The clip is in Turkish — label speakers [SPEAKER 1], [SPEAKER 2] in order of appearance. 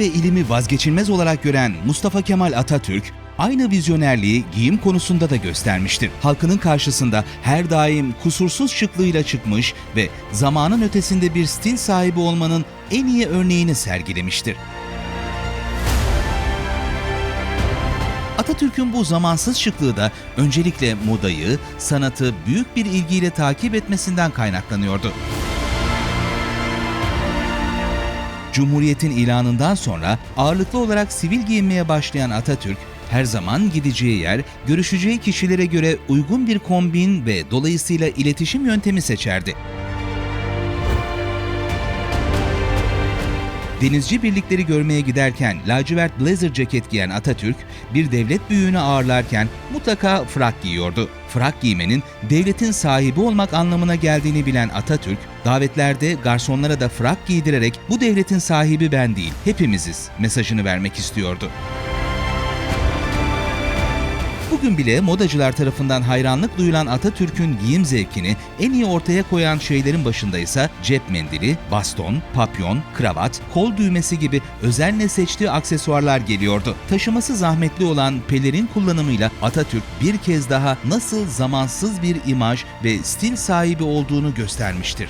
[SPEAKER 1] ve ilimi vazgeçilmez olarak gören Mustafa Kemal Atatürk, aynı vizyonerliği giyim konusunda da göstermiştir. Halkının karşısında her daim kusursuz şıklığıyla çıkmış ve zamanın ötesinde bir stil sahibi olmanın en iyi örneğini sergilemiştir. Atatürk'ün bu zamansız şıklığı da öncelikle modayı, sanatı büyük bir ilgiyle takip etmesinden kaynaklanıyordu. Cumhuriyetin ilanından sonra ağırlıklı olarak sivil giyinmeye başlayan Atatürk, her zaman gideceği yer, görüşeceği kişilere göre uygun bir kombin ve dolayısıyla iletişim yöntemi seçerdi. Denizci birlikleri görmeye giderken lacivert blazer ceket giyen Atatürk, bir devlet büyüğünü ağırlarken mutlaka frak giyiyordu. Frak giymenin devletin sahibi olmak anlamına geldiğini bilen Atatürk, davetlerde garsonlara da frak giydirerek bu devletin sahibi ben değil, hepimiziz mesajını vermek istiyordu. Bugün bile modacılar tarafından hayranlık duyulan Atatürk'ün giyim zevkini en iyi ortaya koyan şeylerin başında ise cep mendili, baston, papyon, kravat, kol düğmesi gibi özenle seçtiği aksesuarlar geliyordu. Taşıması zahmetli olan pelerin kullanımıyla Atatürk bir kez daha nasıl zamansız bir imaj ve stil sahibi olduğunu göstermiştir.